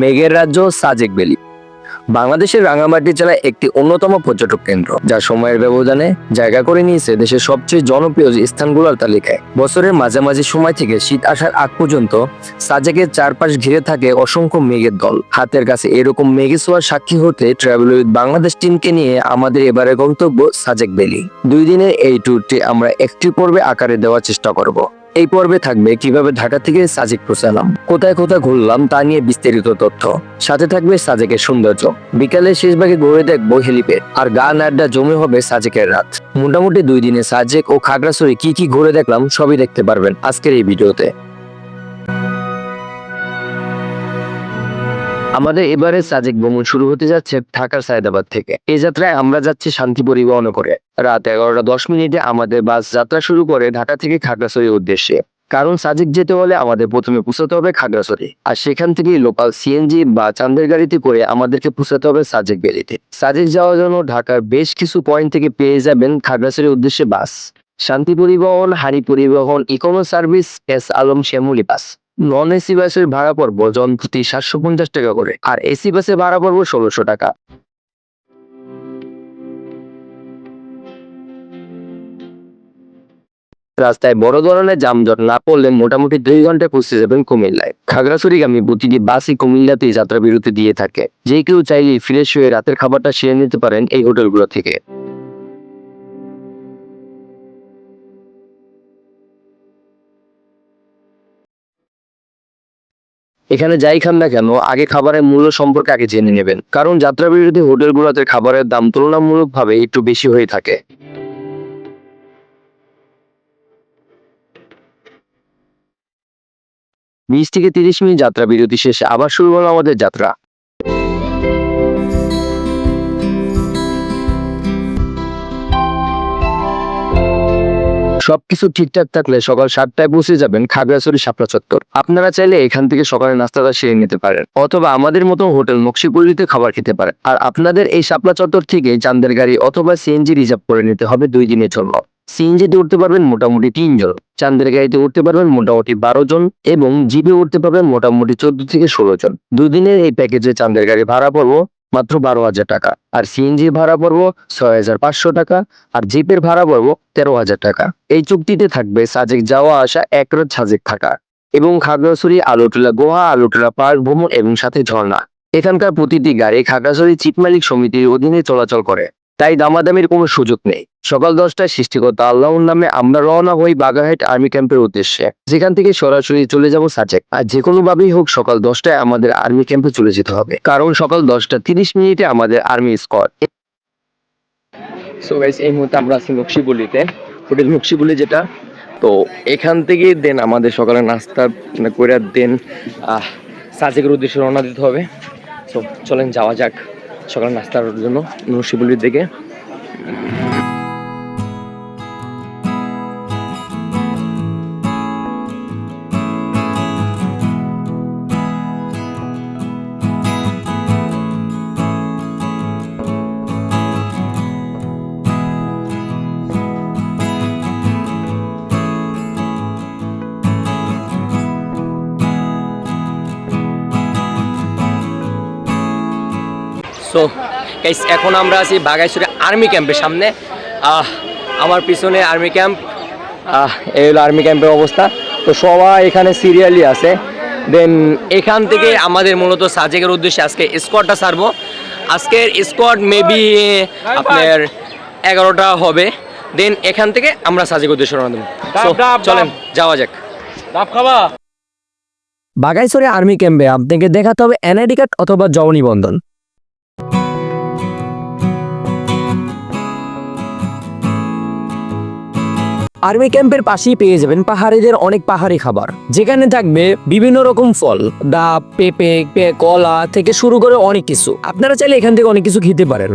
মেঘের রাজ্য সাজেক ভ্যালি। বাংলাদেশের রাঙামাটি জেলা একটি অন্যতম পর্যটক কেন্দ্র, যা সময়ের ব্যবধানে জায়গা করে নিয়েছে দেশের সবচেয়ে জনপ্রিয় স্থানগুলোর তালিকায়। বছরের মাঝামাঝি সময় থেকে শীত আসার আগ পর্যন্ত সাজেকের চারপাশ ঘিরে থাকে অসংখ্য মেঘের দল। হাতের কাছে এরকম মেঘে ছোঁয়ার সাক্ষী হতে ট্রাভেল উইথ বাংলাদেশ টিমকে নিয়ে আমাদের এবারের গন্তব্য সাজেক ভ্যালি। দুই দিনের এই ট্যুরটি আমরা একটি পর্বে আকারে দেওয়ার চেষ্টা করব। এই পর্বে থাকবে কীভাবে ঢাকা থেকে সাজেক পৌঁছালাম কোথায় কোথায় ঘুরলাম তা নিয়ে বিস্তারিত তথ্য। সাথে থাকবে সাজেকের সৌন্দর্য। বিকালের শেষ ভাগে ঘুরে দেখব হেলিপে, আর গান আড্ডা জমে হবে সাজেকের রাত। মোটামুটি দুই দিনে সাজেক ও খাগড়াছড়ি কি কি ঘুরে দেখলাম সবই দেখতে পারবেন আজকের এই ভিডিওতে। আমাদের এবারে সাজেক ভ্রমণ শুরু হতে যাচ্ছে ঢাকার সায়দাবাদ থেকে। এই যাত্রায় আমরা যাচ্ছি শান্তি পরিবহন করে। রাত এগারোটা দশ মিনিটে আমাদের বাস যাত্রা শুরু করে ঢাকা থেকে খাগড়াছড়ির উদ্দেশ্যে। কারণ সাজেক যেতে হলে আমাদের প্রথমে পৌঁছাতে হবে খাগড়াছড়ি। আর সেখান থেকে লোকাল সিএনজি বা চান্দের গাড়িতে করে আমাদেরকে পৌঁছাতে হবে সাজেক ভ্যালিতে সাজেক যাওয়ার জন্য ঢাকার বেশ কিছু পয়েন্ট থেকে পেয়ে যাবেন খাগড়াছড়ির উদ্দেশ্যে বাস। Shanti Paribahan Hari Paribahan econo service S Alam Shyamoli bus. Non AC বাসের ভাড়া পড়ব জন প্রতি সাতশো পঞ্চাশ টাকা করে। আর এসি বাসে ভাড়া পড়ব ষোলোশো টাকা। রাস্তায় বড় ধরনের যানজট না পড়লে মোটামুটি দুই ঘন্টায় পৌঁছে যাবেন কুমিল্লায়। খাগড়াছড়িগামী প্রতিটি বাসই কুমিল্লাতেই যাত্রা বিরতি দিয়ে থাকে। যে কেউ চাইলে ফ্রেশ হয়ে রাতের খাবারটা সেরে নিতে পারেন এই হোটেলগুলো থেকে। এখানে যাই খান না কেন, আগে খাবারের মূল্য সম্পর্কে আগে জেনে নেবেন। কারণ যাত্রা বিরতি হোটেলগুলোতে খাবারের দাম তুলনামূলকভাবে একটু বেশি হয়ে থাকে। বিশ থেকে তিরিশ মিনিট যাত্রা বিরতি শেষে আবার শুরু হলো আমাদের যাত্রা। সবকিছু ঠিকঠাক থাকলে সকাল সাতটায় পৌঁছে যাবেন খাগড়াছড়ি শাপলা চত্বর। আপনারা চাইলে এখান থেকে সকালে নাস্তাটা সেরে নিতে পারেন, অথবা আমাদের মতো হোটেল নকশিপুরিতে খাবার খেতে পারেন। আর আপনাদের এই শাপলা চত্বর থেকে চান্দের গাড়ি অথবা সিএনজি রিজার্ভ করে নিতে হবে দুই দিনের জন্য। সিএনজিতে উঠতে পারবেন মোটামুটি তিনজন চান্দের গাড়িতে উঠতে পারবেন মোটামুটি বারো জন এবং জিপে উঠতে পারবেন মোটামুটি চোদ্দ থেকে ষোলো জন। দুদিনের এই প্যাকেজে চান্দের গাড়ি ভাড়া পড়ব মাত্র বারো হাজার টাকা। আর সিএনজি ভাড়া পড়ব ছয় হাজার পাঁচশো টাকা, আর জিপের ভাড়া পড়ব তেরো হাজার টাকা। এই চুক্তিতে থাকবে সাজেক যাওয়া আসা, এক রাত সাজেক থাকা এবং খাগড়াছড়ি, আলোটলা গোয়া আলোটলা পার্ক, ভ্রমণ এবং সাথে ঝর্ণা। এখানকার প্রতিটি গাড়ি খাগড়াছড়ি চিট মালিক সমিতির অধীনে চলাচল করে। তাই দামাদামির কোনো সুযোগ নেই। সকাল দশটায় সৃষ্টিকর্তা আল্লাহর নামে আমরা রওনা হই বাগাহেট আর্মি ক্যাম্পের উদ্দেশ্যে। যেখান থেকে সরাসরি চলে যাব সাজেক। আর যে কোনো ভাবেই হোক সকাল দশটায় আমাদের আর্মি ক্যাম্পে চলে যেতে হবে। কারণ সকাল দশটা তিরিশ মিনিটে আমাদের আর্মি স্কোয়াড। সো গাইস এই মুহূর্তে আমরা আছি নকশিবুলিতে হোটেল নকশিবুলি যেটা। তো এখান থেকে দেন আমাদের সকালে নাস্তা করে দেন সাজেকের উদ্দেশ্যে রওনা দিতে হবে। তো চলেন যাওয়া যাক। সকালে নাস্তার জন্য নকশিবুলির দিকে। গাইস এখন আমরা আছি বাগাইছড়ি আর্মি ক্যাম্পের সামনে। আহ, আমার পিছনে আর্মি ক্যাম্প। আহ, এই হলো আর্মি ক্যাম্পের অবস্থা। তো সবাই এখানে সিরিয়ালি আছে। দেন এখান থেকে আমাদের মূলত সাজেকের উদ্দেশ্যে আজকে স্কোয়াডটা ছাড়বো। আজকের স্কোয়াড মেবি আপনার এগারোটা হবে। দেন এখান থেকে আমরা সাজেক উদ্দেশ্যে রওনা দেবো। চলেন যাওয়া যাক। বাগাইছড়ি আর্মি ক্যাম্পে আপনাকে দেখাতে হবে এনআইডি কার্ড অথবা জব আর্মি ক্যাম্পের পাশেই পেয়ে যাবেন পাহাড়িদের অনেক পাহাড়ি খাবার। যেখানে থাকবে বিভিন্ন রকম ফল, ডাব, পেঁপে কলা থেকে শুরু করে অনেক কিছু। আপনারা চাইলে এখান থেকে অনেক কিছু খেতে পারেন।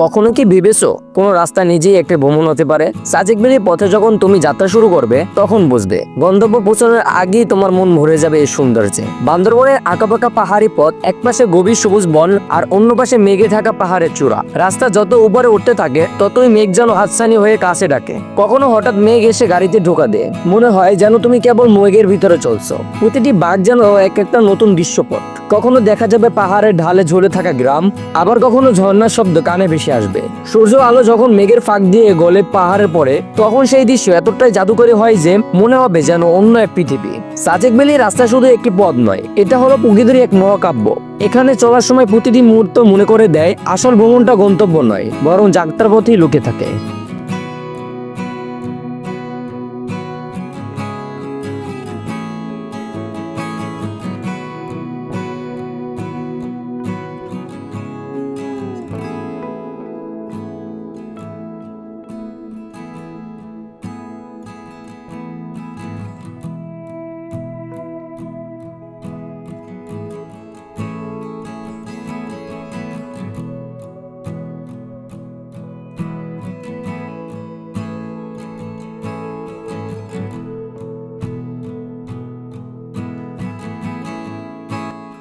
কখনো কি ভেবেছো কোনো রাস্তা নিজেই একটা ভ্রমণ হতে পারে। সাজেক বেরিয়ে পথে যখন তুমি যাত্রা শুরু করবে, তখন বুঝবে, গন্তব্য পৌঁছানোর আগেই তোমার মন ভরে যাবে এই সৌন্দর্যে। বান্দরবনের আঁকাবাঁকা পাহাড়ি পথ এক পাশে গভীর সবুজ বন আর অন্য পাশে মেঘে ঢাকা পাহাড়ের চূড়া। রাস্তা যত উপরে উঠতে থাকে, ততই মেঘ যেন হাতছানি হয়ে কাছে ডাকে। কখনো হঠাৎ মেঘ এসে গাড়িতে ঢোকা দেয়। মনে হয় যেন তুমি কেবল মেঘের ভিতরে চলছো। প্রতিটি বাঘ যেন এক একটা নতুন দৃশ্যপট কখনো দেখা যাবে পাহাড়ের ঢালে ঝুলে থাকা গ্রাম, আবার কখনো ঝর্ণার শব্দ কানে ভেসে আসবে। সূর্য আলো যখন মেঘের ফাঁক দিয়ে গলে পাহাড়ে পড়ে তখন সেই দৃশ্য এতটাই জাদুকরী হয় যে মনে হবে যেন অন্য এক পৃথিবী। সাজেক বেলি রাস্তা শুধু একটি পথ নয়, এটা হলো প্রকৃতির এক মহাকাব্য। এখানে চলার সময় প্রতিটি মুহূর্ত মনে করে দেয়, আসল ভ্রমণটা গন্তব্য নয়, বরং যাত্রার পথেই লুকে থাকে।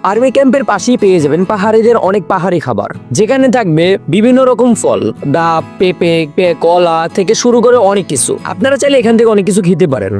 আর্মি ক্যাম্পের পাশেই পেয়ে যাবেন পাহাড়িদের অনেক পাহাড়ি খাবার। যেখানে থাকবে বিভিন্ন রকম ফল, ডাব, পেঁপে কলা থেকে শুরু করে অনেক কিছু। আপনারা চাইলে এখান থেকে অনেক কিছু খেতে পারেন।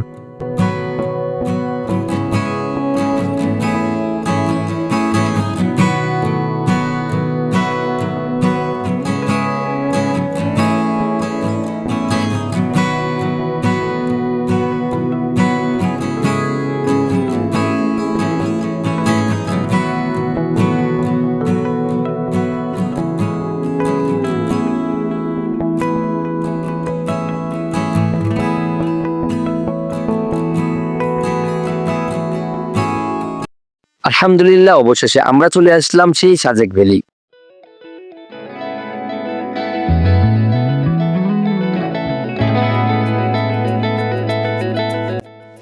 আলহামদুলিল্লাহ, অবশেষে আমরা চলে আসলাম সেই সাজেক ভ্যালি।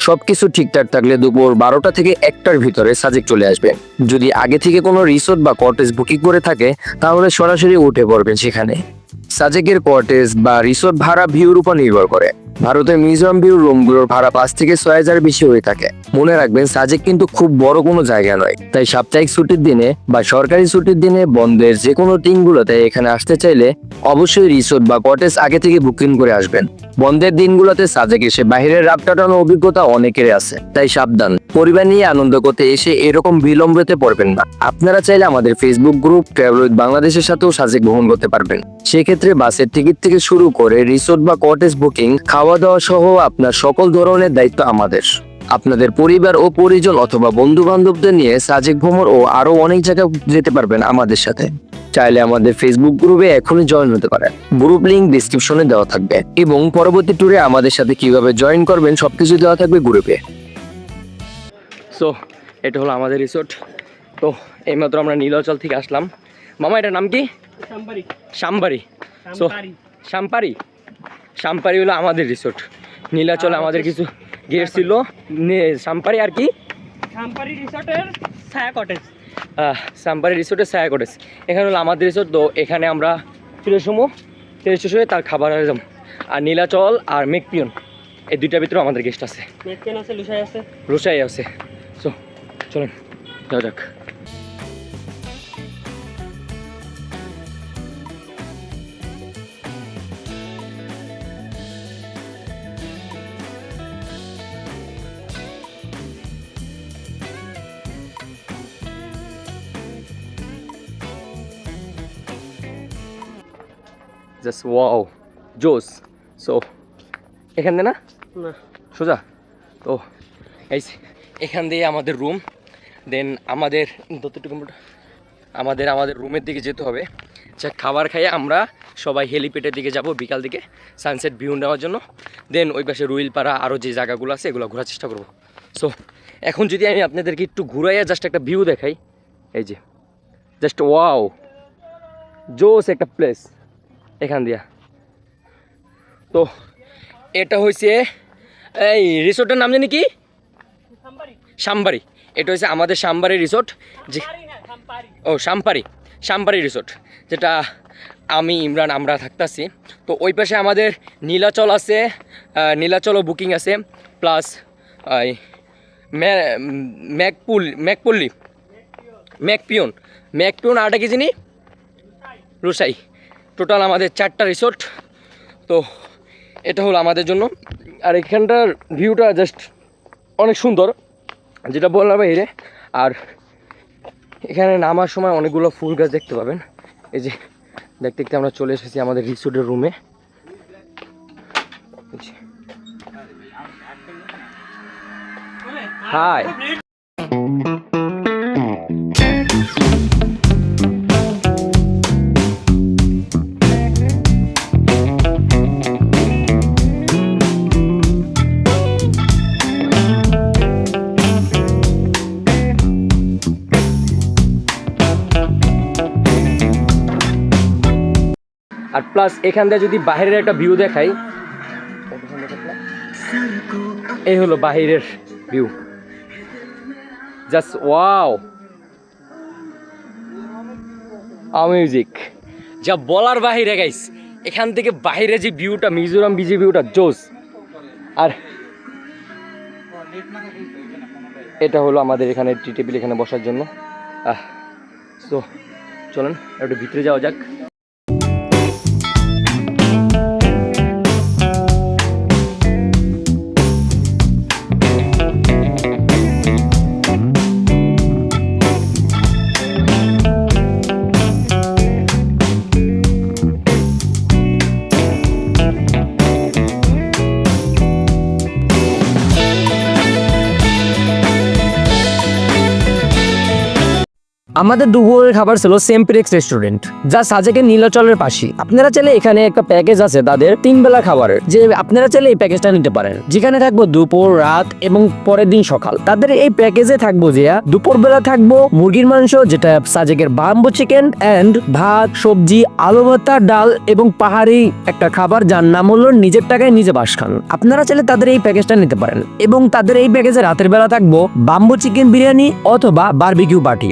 সবকিছু ঠিকঠাক থাকলে দুপুর বারোটা থেকে একটার ভিতরে সাজেক চলে আসবেন যদি আগে থেকে কোনো রিসোর্ট বা কটেজ বুকিং করে থাকে, তাহলে সরাসরি উঠে পড়বেন সেখানে। সাজেকের কটেজ বা রিসোর্ট ভাড়া ভিউর উপর নির্ভর করে। ভারতের মিজোরাম ভিউ রুমগুলোর ভাড়া পাঁচ থেকে ছয় হাজার বেশি হয়ে থাকে। মনে রাখবেন, সাজেক কিন্তু খুব বড় কোনো জায়গা নয়। তাই সাপ্তাহিক ছুটির দিনে বা সরকারি ছুটির দিনে বন্ধের যে কোনো দিনগুলোতে এখানে আসতে চাইলে অবশ্যই রিসোর্ট বা কটেজ আগে থেকে বুকিং করে আসবেন। বন্ধের দিনগুলোতে সাজেক এসে বাইরের রাত কাটানোর অভিজ্ঞতা অনেকের আছে, তাই সাবধান। পরিবার নিয়ে আনন্দ করতে এসে এরকম বিলম্বতে পড়বেন না। আপনারা চাইলে আমাদের ফেসবুক গ্রুপ ট্রাভেল উইথ বাংলাদেশের সাথেও সাজেক ভ্রমণ করতে পারবেন। সেক্ষেত্রে বাসের টিকিট থেকে শুরু করে রিসোর্ট বা কটেজ বুকিং খাওয়া দাওয়া সহ আপনার সকল ধরনের দায়িত্ব আমাদের। আপনাদের পরিবার ও পরিজন অথবা বন্ধু বান্ধবদের নিয়ে সাজেক ভ্রমণ ও আরও অনেক জায়গায় যেতে পারবেন আমাদের সাথে। চাইলে আমাদের ফেসবুক গ্রুপে এখনই জয়েন হতে পারেন। গ্রুপ লিংক ডিসক্রিপশনে দেওয়া থাকবে। এবং পরবর্তী ট্যুরে আমাদের সাথে কীভাবে জয়েন করবেন সবকিছু দেওয়া থাকবে গ্রুপে সো এটা হলো আমাদের রিসোর্ট তো এইমাত্র আমরা নীলাচল থেকে আসলাম। মামা এটার নাম কি? সাম্বারি সো সাম্বারি সাম্পারি। সাম্পারি? হলো আমাদের রিসোর্ট নীলাচল আমাদের কিছু গেস্ট ছিল সাম্পারি আর কি? সাম্পারি রিসোর্টের ছায়া কটেজ। সাম্পারি রিসোর্টের ছায়া কটেজ। এখানে হলো আমাদের রিসোর্ট তো এখানে আমরা ফিরে সময় ফিরে শেষ হয়ে তার খাবার আয়োজন আর নীলাচল আর মেকপিয়ন এই দুইটার ভিতরে আমাদের গেস্ট আছে। মেকপিয়ন আছে লুসাই আছে। রোসাই আছে। সো চলেন যাওয়া যাক। জাস্ট ওয়াও জোস সো এখানে না? না। সোজা। তো এই এখান দিয়ে আমাদের রুম দেন আমাদের আমাদের আমাদের রুমের দিকে যেতে হবে। যা খাবার খাইয়ে আমরা সবাই হেলিপ্যাডের দিকে যাব বিকাল দিকে সানসেট ভিউ নেওয়ার জন্য। দেন ওই পাশে রুইলপাড়া আরও যে জায়গাগুলো আছে এগুলো ঘোরার চেষ্টা করব। সো এখন যদি আমি আপনাদেরকে একটু ঘুরাইয়া জাস্ট একটা ভিউ দেখাই এই যে জাস্ট ওয়াও জোস একটা প্লেস এখান দিয়া। তো এটা হয়েছে এই রিসোর্টের নাম জানি কি? সাম্বারি এটা হচ্ছে আমাদের সাম্বারি রিসোর্ট যে ও সাম্পারি সাম্পারি রিসোর্ট যেটা আমি ইমরান আমরা থাকতাছি। তো ওই পাশে আমাদের নীলাচল আছে নীলাচলও বুকিং আছে প্লাস ম্যাকপুল ম্যাকপল্লি ম্যাকপিয়ন ম্যাকপিয়ন আরেকটা কি জানি? রুসাই। টোটাল আমাদের চারটা রিসোর্ট। তো এটা হলো আমাদের জন্য। আর এখানটার ভিউটা জাস্ট অনেক সুন্দর, যেটা বললাম বাইরে আর এখানে নামার সময় অনেকগুলো ফুল গাছ দেখতে পাবেন। এই যে দেখতে দেখতে আমরা চলে এসেছি আমাদের রিসোর্টের রুমে হাই প্লাস এখান থেকে যদি বাইরের একটা ভিউ দেখাই, এই হলো বাহিরের ভিউ জাস্ট ওয়াও মিউজিক যা বলার বাহিরে গাইস এখান থেকে বাইরে যে ভিউটা মিজোরাম বিজে ভিউটা জোস। আর এটা হলো আমাদের এখানে টি টেবিল এখানে বসার জন্য। আহ সো চলেন, একটু ভিতরে যাওয়া যাক। আমাদের দুপুরের খাবার ছিল সেমপ্রেক্স রেস্টুরেন্ট যা সাজেকের নীলাচলের পাশে আপনারা চাইলে এখানে একটা প্যাকেজ আছে তাদের তিন বেলা খাবারের, যে আপনারা চাইলে এই প্যাকেজটা নিতে পারেন। যেখানে থাকব দুপুর, রাত এবং পরের দিন সকাল। তাদের এই প্যাকেজে থাকব যে দুপুর বেলা থাকব মুরগির মাংস, যেটা সাজেকের বাম্বো চিকেন অ্যান্ড ভাত, সবজি, আলু ভর্তা, ডাল এবং পাহাড়ি একটা খাবার, যার নাম হলো নিজের টাকায় নিজে বাস খান। আপনারা চাইলে তাদের এই প্যাকেজটা নিতে পারেন। এবং তাদের এই প্যাকেজে রাতের বেলা থাকব বাম্বো চিকেন বিরিয়ানি অথবা বারবিকিউ পার্টি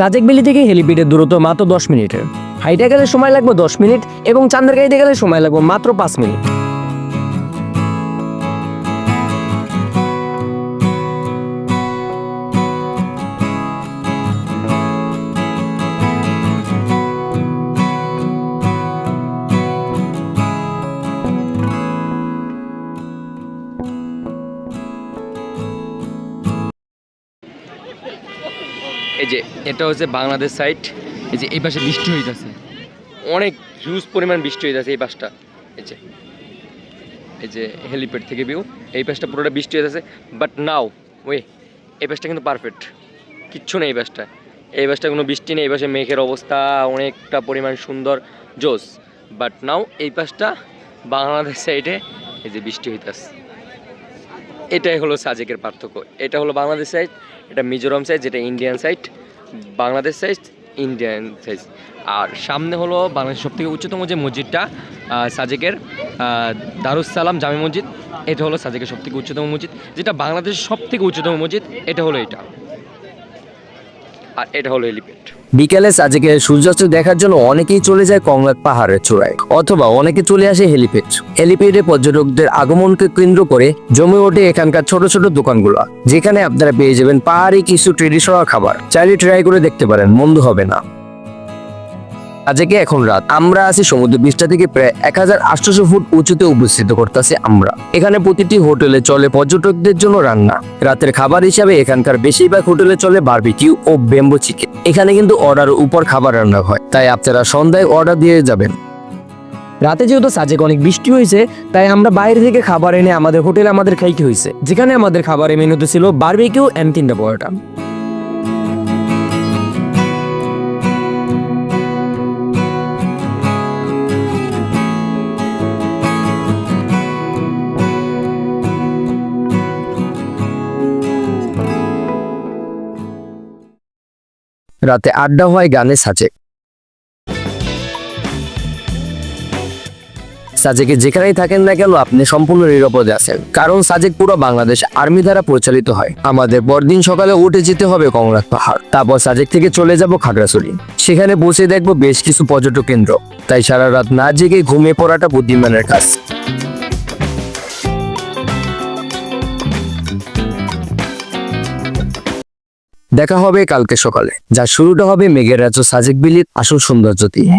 সাজেক ভ্যালি থেকে হেলিপ্যাডের দূরত্ব মাত্র দশ মিনিটের হাইটে গেলে সময় লাগবে দশ মিনিট এবং চান্দারগাড়িতে গেলে সময় লাগবে মাত্র পাঁচ মিনিট। এটা হচ্ছে বাংলাদেশ সাইড এই যে এই পাশে বৃষ্টি হইতাছে। অনেক হিউজ পরিমাণ বৃষ্টি হইতাছে এই পাশটা। এই যে এই যে হেলিপ্যাড থেকে ভিউ এই পাশটা পুরোটা বৃষ্টি হইতাছে। বাট নাও ওয়ে এই পাশটা কিন্তু পারফেক্ট কিচ্ছু নেই এই পাশটা। এই পাশটা কোনো বৃষ্টি নেই, এই পাশে মেঘের অবস্থা অনেকটা পরিমাণ সুন্দর জোস বাট নাও এই পাশটা বাংলাদেশ সাইডে এই যে বৃষ্টি হইতাছে। এটাই হলো সাজেকের পার্থক্য। এটা হলো বাংলাদেশ সাইড এটা মিজোরাম সাইড যেটা Indian side Bangladesh size Indian size আর সামনে হলো বাংলাদেশের সবথেকে উচ্চতম যে মসজিদটা সাজেকের দারুসালাম জামি মসজিদ, এটা হলো সাজেকের সবথেকে উচ্চতম মসজিদ। যেটা বাংলাদেশের সবথেকে উচ্চতম মসজিদ, এটা হলো এটা। আর এটা হলো হেলিপ্যাড বিকেলে সাজেকে সূর্যাস্ত দেখার জন্য অনেকেই চলে যায় কংলাক পাহাড়ের চূড়ায়, অথবা অনেকে চলে আসে হেলিপ্যাড হেলিপ্যাডে পর্যটকদের আগমনকে কেন্দ্র করে জমে ওঠে এখানকার ছোট ছোট দোকানগুলো, যেখানে আপনারা পেয়ে যাবেন পাহাড়ি কিছু ট্রেডিশনাল খাবার। চাইলে ট্রাই করে দেখতে পারেন, মন্দ হবে না। আজকে এখন রাত। আমরা আছি সমুদ্র বিচটা থেকে প্রায় এক হাজার আটশোশো ফুট উঁচুতে উপস্থিত করতেছি আমরা। এখানে প্রতিটি হোটেলে চলে পর্যটকদের জন্য রান্না। রাতের খাবার হিসাবে এখানকার বেশিরভাগ হোটেলে চলে বারবিকিউ ও বেম্বো চিকেন। এখানে কিন্তু অর্ডার উপর খাবার রান্না হয়। তাই আপনারা সন্ধ্যায় অর্ডার দিয়ে যাবেন। রাতে যেহেতু সাজেক অনেক বৃষ্টি হয়েছে, তাই আমরা বাইরে থেকে খাবার এনে আমাদের হোটেলে আমাদের খাইতে হয়েছে যেখানে আমাদের খাবারের মেনুতে ছিল বারবিকিউ অ্যান্ড তিনটা পরোটা। রাতে আড্ডা হয়, গানে সাজে। সাজেকে যেখানেই থাকেন না কেন, আপনি সম্পূর্ণ নিরাপদে আছেন। কারণ সাজেক পুরো বাংলাদেশ আর্মি দ্বারা পরিচালিত হয়। আমাদের পরদিন সকালে উঠে যেতে হবে কংলাক পাহাড়। তারপর সাজেক থেকে চলে যাব খাগড়াছড়ি। সেখানে বসে দেখব বেশ কিছু পর্যটক কেন্দ্র। তাই সারা রাত না জেগে ঘুমিয়ে পড়াটা বুদ্ধিমানের কাজ। দেখা হবে কালকে সকালে। যা শুরুটা হবে মেঘের রাজ্য সাজেক বিলির আসল সৌন্দর্য দিয়ে।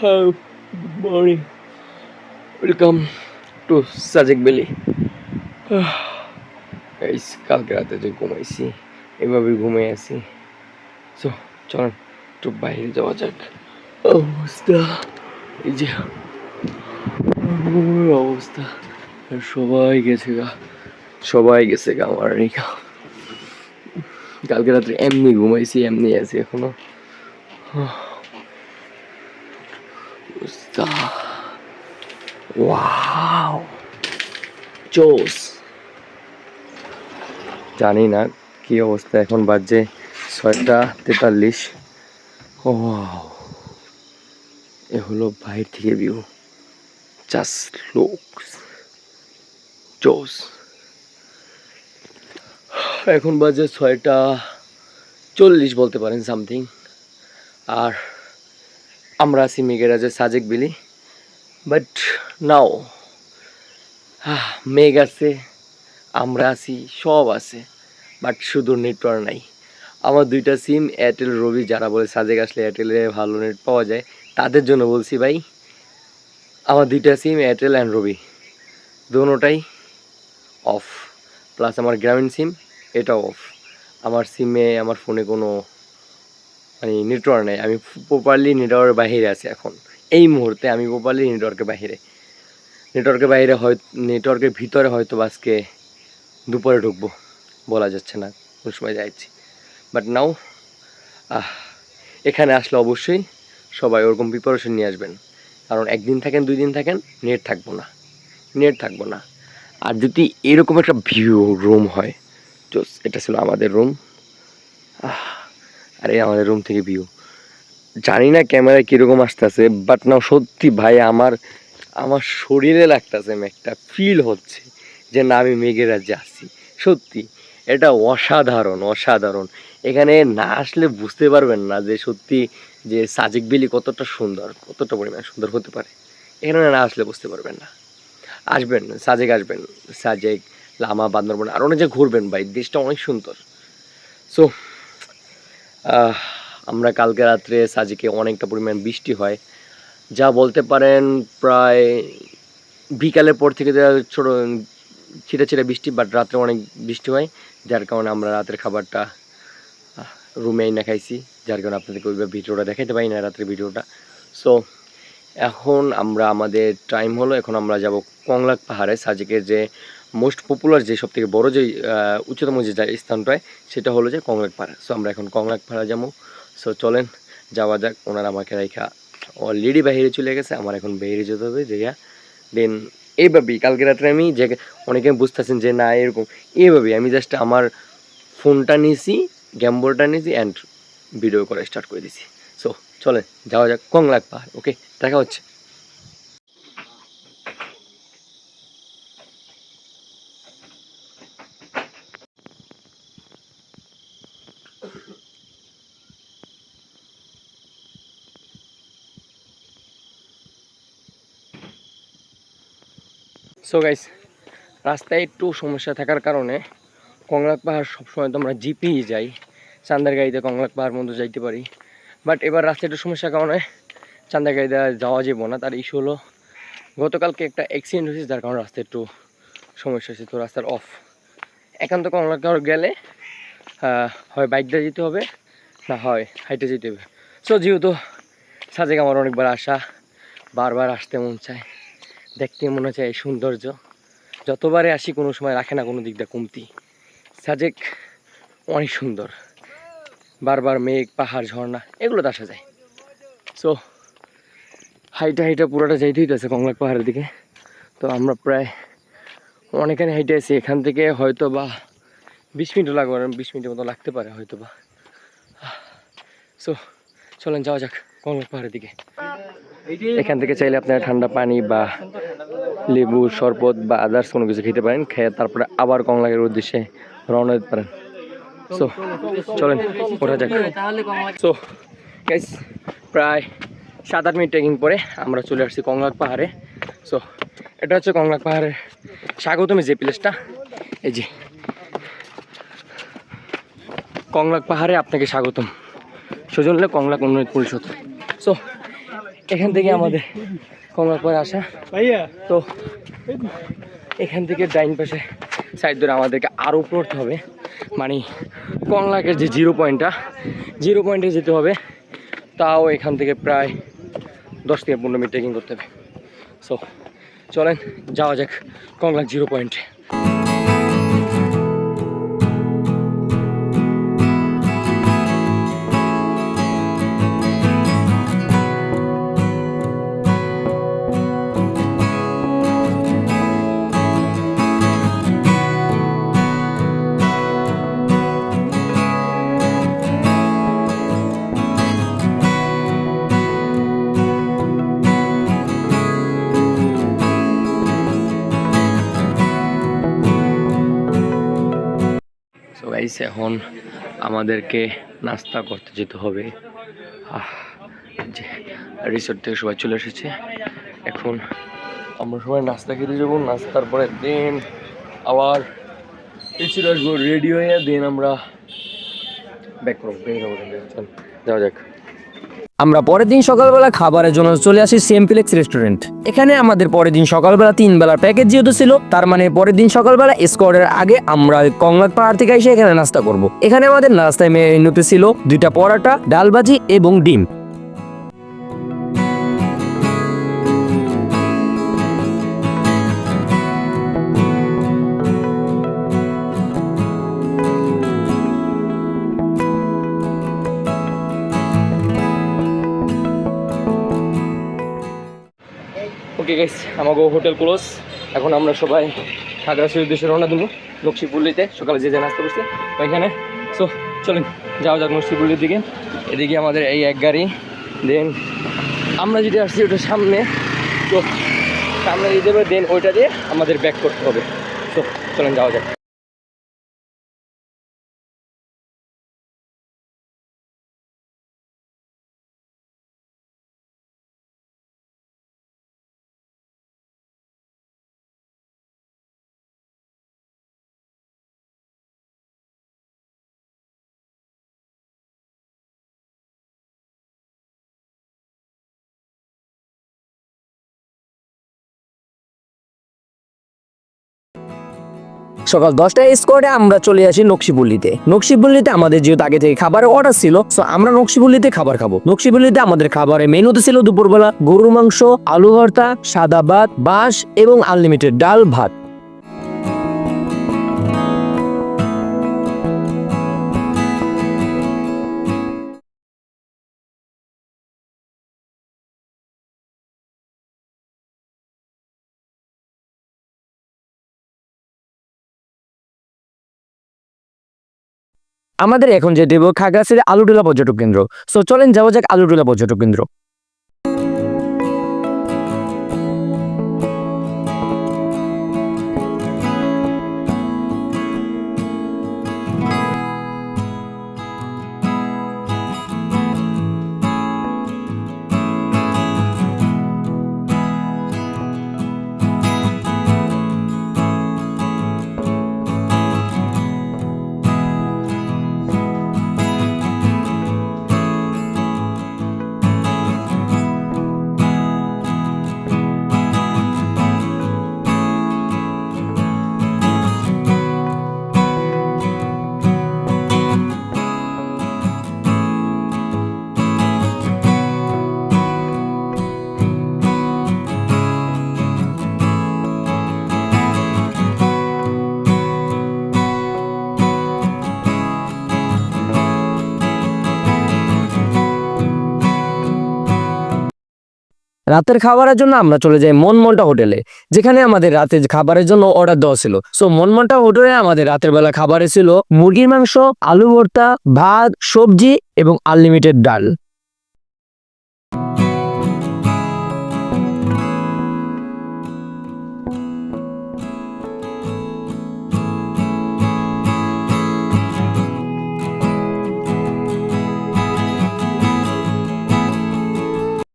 Oh, good morning. Welcome to Sajek valley guys কালকে রাতে যে ঘুমাইছি এভাবে ঘুমাই আছি। সো চলেন একটু বাইরে যাওয়া যাক। অবস্থা এই যে অবস্থা। সবাই গেছে গা সবাই গেছে গা আমার রেখা কালকে রাত্রে এমনি ঘুমাইছি এমনি আছি এখনও। ওয়াও জোস জানি না কি অবস্থা এখন বাজে ছয়টা তেতাল্লিশ। ও এ হলো বাইর থেকে ভিউ জাস্ট লুকস জোস এখন বাজে ছয়টা চল্লিশ বলতে পারেন সামথিং আর আমরা আছি মেঘেরাজের সাজেক বিলি। বাট নাও মেঘ আছে, আমরা আছি, সব আছে বাট শুধু নেটওয়ার্ক নাই। আমার দুইটা সিম এয়ারটেল রবি যারা বলে সাজেক আসলে এয়ারটেলে ভালো নেট পাওয়া যায়, তাদের জন্য বলছি ভাই, আমার দুইটা সিম এয়ারটেল অ্যান্ড রবি দোনোটাই অফ প্লাস আমার গ্রামীণ সিম এটাও অফ আমার সিমে আমার ফোনে কোনো মানে নেটওয়ার্ক নেই। আমি প্রপারলি নেটওয়ার্কের বাইরে আছি এখন। এই মুহূর্তে আমি প্রপারলি নেটওয়ার্কের বাইরে নেটওয়ার্কের বাইরে হয় নেটওয়ার্কের ভিতরে হয়তো আজকে দুপুরে ঢুকবো, বলা যাচ্ছে না, কোন সময় যাচ্ছি বাট নাও এখানে আসলে অবশ্যই সবাই ওরকম প্রিপারেশন নিয়ে আসবেন। কারণ একদিন থাকেন, দুই দিন থাকেন, নেট থাকব না। নেট থাকব না। আর যদি এরকম একটা ভিউ রুম হয় এটা ছিল আমাদের রুম আরে আমাদের রুম থেকে ভিউ জানি না ক্যামেরায় কীরকম আসতেছে বাট না সত্যি ভাই আমার আমার শরীরে লাগতেছে একটা ফিল হচ্ছে যে না, আমি মেঘের রাজ্যে আসছি সত্যি, এটা অসাধারণ অসাধারণ। এখানে না আসলে বুঝতে পারবেন না যে সত্যি যে সাজেক বিলি কতটা সুন্দর, কতটা পরিমাণ সুন্দর হতে পারে। এখানে না আসলে বুঝতে পারবেন না। আসবেন, সাজেক আসবেন, সাজেক, লামা, বান্দরবন, আর অনেক যে ঘুরবেন ভাই, দেশটা অনেক সুন্দর। সো আমরা কালকে রাত্রে সাজিকে অনেকটা পরিমাণ বৃষ্টি হয়। যা বলতে পারেন প্রায় বিকালের পর থেকে ছোটো, ছিটা ছিটা বৃষ্টি বাট রাত্রে অনেক বৃষ্টি হয়। যার কারণে আমরা রাতের খাবারটা রুমে না খাইছি। যার কারণে আপনাদেরকে ওইভাবে ভিডিওটা দেখাইতে পারি না রাতের ভিডিওটা। সো এখন আমরা আমাদের টাইম হলো, এখন আমরা যাব কংলাক পাহাড়ে। সাজেকের যে মোস্ট পপুলার যে সব থেকে বড় যে উচ্চতম যে স্থানটায় সেটা হলো যে কংলাক পাহাড় সো আমরা এখন কংলাক পাহাড়ে যাব। সো চলেন, যাওয়া যাক। ওনারা আমাকে রেখা অলরেডি বাইরে চলে গেছে। আমার এখন বাইরে যেতে হবে, যেয়া। দেন এইভাবেই কালকে রাত্রে আমি যে অনেকে বুঝতেছেন যে, না, এরকম। এইভাবেই আমি জাস্ট আমার ফোনটা নিয়েছি গ্যাম্বোরটা নিয়েছি অ্যান্ড ভিডিও করা স্টার্ট করে দিছি। সো চলেন, যাওয়া যাক কংলাক পাহাড় ওকে দেখা হচ্ছে। সো গাইস রাস্তায় একটু সমস্যা থাকার কারণে কংলাক পাহাড় সবসময় তো আমরা জিপেই যাই। চান্দার গাড়িতে কংলাক পাহাড় মধ্যে যাইতে পারি। বাট এবার রাস্তায় একটু সমস্যার কারণে চান্দার গাড়িতে যাওয়া যাব না। তার ইস্যু হলো গতকালকে একটা অ্যাক্সিডেন্ট হয়েছে, যার কারণে রাস্তায় একটু সমস্যা হয়েছে। তো রাস্তার অফ একান্ত কংলাক পাহাড় গেলে হয় বাইক দিয়ে যেতে হবে, না হয় হাইটে যেতে হবে। সো যেহেতু সাজেক আমার অনেকবার আসা, বারবার আসতে মন চায়। দেখতে মনে এই সৌন্দর্য। যতবারে আসি কোনো সময় রাখে না কোনো দিকটা কমতি। সাজেক অনেক সুন্দর। বারবার মেঘ, পাহাড়, ঝর্ণা এগুলো তো আসা যায়। সো হাইটা হাইটা পুরোটা যাইতে হইতেছে কংলাক পাহাড়ের দিকে। তো আমরা প্রায় অনেকখানি হাইটে আছি এখান থেকে হয়তো বা বিশ মিনিটও লাগবে বিশ মিনিটের মতো লাগতে পারে হয়তো বা সো চলেন যাওয়া যাক কংলাক পাহাড়ের দিকে। এখান থেকে চাইলে আপনারা ঠান্ডা পানি বা লেবু, শরবত বা আদার্স কোনো কিছু খেতে পারেন। খেয়ে তারপরে আবার কংলাকের উদ্দেশ্যে রওনা দিতে পারেন। সো চলেন, ওঠা যাক। সো গাইস প্রায় সাত আট মিনিট ট্রেকিং পরে আমরা চলে আসছি কংলাক পাহাড়ে। সো এটা হচ্ছে কংলাক পাহাড়ের স্বাগতমে যে প্লেসটা এই যে কংলাক পাহাড়ে আপনাকে স্বাগতম। সজনলে কংলাক উন্নয়ন পরিষদ। এখান থেকে আমাদের পাহাড়ে আসা। ভাইয়া। তো এখান থেকে ডাইন পাশে সাইড ধরে আমাদেরকে আরও পড়তে হবে। মানে কংলাকের যে জিরো পয়েন্টটা জিরো পয়েন্টে যেতে হবে। তাও এখান থেকে প্রায় দশ থেকে পনেরো মিনিট ট্রেকিং করতে হবে। সো চলেন যাওয়া যাক কংলাক জিরো পয়েন্টে। এখন আমাদেরকে নাস্তা করতে যেতে হবে যে রিসোর্ট থেকে সবাই চলে এসেছে এখন আমরা সবাই নাস্তা খেতে যাব নাস্তার পরে দেন আবার পিছিয়ে আসব রেডি হয়ে দেন আমরা ব্যাক করব থেকে। চল, যাওয়া যাক আমরা পরের দিন সকালবেলা খাবারের জন্য চলে আসি সেমপ্লেক্স রেস্টুরেন্ট এখানে আমাদের পরের দিন সকালবেলা তিন বেলার প্যাকেজ যেহেতু ছিল, তার মানে পরের দিন সকালবেলা স্কোয়ারের আগে আমরা কংলাক পাহাড় থেকে এসে এখানে নাস্তা করব। এখানে আমাদের নাস্তায় মেনুতে ছিল দুইটা পরাটা, ডাল ভাজি এবং ডিম। গাইস আমাকে হোটেল ক্লোজ এখন আমরা সবাই খাগড়াছড়ির উদ্দেশ্যে রওনা দেবো নকশিপুল্লিতে সকালে যে যে নাস্তা করছে ওইখানে সো চলেন, যাওয়া যাক নকশিপুল্লির দিকে। এদিকে আমাদের এই এক গাড়ি দেন আমরা যদি আসছি ওটা সামনে, তো সামনে দিয়ে দেবে দেন ওইটা দিয়ে আমাদের ব্যাক করতে হবে। তো চলেন, যাওয়া যাক। সকাল দশটায় স্কোয়াডে আমরা চলে আসি নকশিপল্লিতে। নকশিপল্লিতে আমাদের যেহেতু আগে থেকে খাবারের অর্ডার ছিল তো আমরা নকশিপল্লিতে খাবার খাব। নকশিপল্লিতে আমাদের খাবারের মেনুতে ছিল দুপুরবেলা গরুর মাংস, আলু ভর্তা, সাদা ভাত, বাঁশ এবং আনলিমিটেড ডাল, ভাত। আমাদের এখন যে দেব খাগড়াছড়ি আলুটোলা পর্যটক কেন্দ্র। সো চলেন যাওয়া যাক আলুটোলা পর্যটক কেন্দ্র। রাতের খাবারের জন্য আমরা চলে যাই মনমনটা হোটেলে। যেখানে আমাদের রাতের খাবারের জন্য অর্ডার দেওয়া ছিল। সো মনমনটা হোটেলে আমাদের রাতের বেলা খাবার ছিল মুরগির মাংস, আলু ভর্তা, ভাত, সবজি এবং আনলিমিটেড ডাল।